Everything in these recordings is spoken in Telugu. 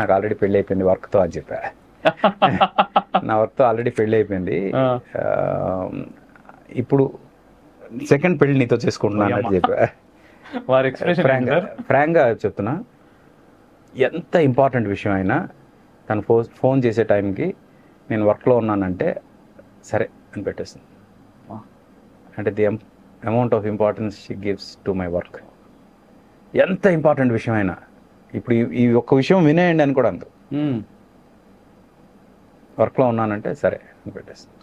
నాకు ఆల్రెడీ పెళ్ళి అయిపోయింది వర్క్తో అని చెప్పా. నా వర్క్తో ఆల్రెడీ పెళ్ళి అయిపోయింది. ఇప్పుడు సెకండ్ పెళ్ళి నీతో చేసుకుంటున్నాను అని చెప్పా. వారి ఎక్స్ప్రెషన్ ఫ్రాంక్గా చెప్తున్నా ఎంత ఇంపార్టెంట్ విషయం అయినా తను ఫో ఫోన్ చేసే టైంకి నేను వర్క్లో ఉన్నానంటే సరే అని పెట్టేస్తుంది. అంటే the amount of importance she gives to my work ఎంత ఇంపార్టెంట్ విషయం అయినా ఇప్పుడు ఈ- ఒక్క విషయం వినేయండి అని కూడా అందు. వర్క్లో ఉన్నానంటే సరే అని పెట్టేస్తుంది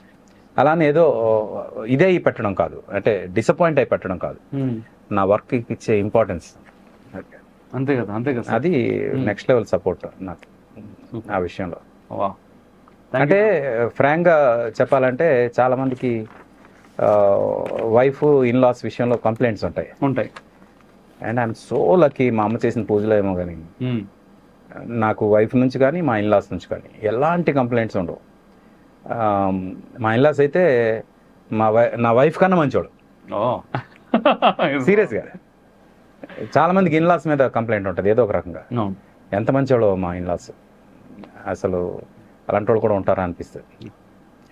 అలానే ఏదో ఇదే అయి పెట్టడం కాదు. అంటే డిసప్పాయింట్ అయి పెట్టడం కాదు. నా వర్క్కి ఇచ్చే ఇంపార్టెన్స్. అంతే కదా అంతే కదా అది నెక్స్ట్ లెవెల్ సపోర్ట్ నాకు ఆ విషయంలో. అంటే ఫ్రాంక్గా చెప్పాలంటే చాలా మందికి వైఫ్ ఇన్ లాస్ విషయంలో కంప్లైంట్స్ ఉంటాయి. ఉంటాయి. అండ్ ఐఎమ్ సో లక్కీ మా అమ్మ చేసిన పూజలో ఏమో కానీ ఉమ్. నాకు వైఫ్ నుంచి కానీ మా ఇన్లాస్ నుంచి కానీ ఎలాంటి కంప్లైంట్స్ ఉండవు. ఆ, మా ఇన్లాస్ అయితే మా వై నా వైఫ్ కన్నా మంచోడు. సీరియస్గా చాలా మందికి ఇన్లాస్ మీద కంప్లైంట్ ఉంటుంది ఏదో ఒక రకంగా. ఎంత మంచోడో మా ఇన్లాస్ అసలు అలాంటి వాళ్ళు కూడా ఉంటారా అనిపిస్తుంది.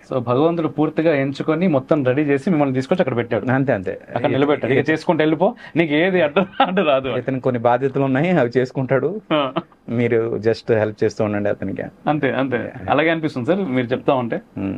సో భగవంతుడు పూర్తిగా ఎంచుకొని మొత్తం రెడీ చేసి మిమ్మల్ని తీసుకొచ్చి అక్కడ పెట్టాడు. అంతే అంతే. అక్కడ నిలబెట్టాడు. ఇక చేసుకుంటూ వెళ్ళిపో. నీకు ఏది అడ్డు అడ్డు రాదు ఇతనికి కొన్ని బాధ్యతలు ఉన్నాయి అవి చేసుకుంటాడు. మీరు జస్ట్ హెల్ప్ చేస్తూ ఉండండి అతనికి. అంతే అంతే. అలాగే అనిపిస్తుంది సార్ మీరు చెప్తా ఉంటే. ఉమ్.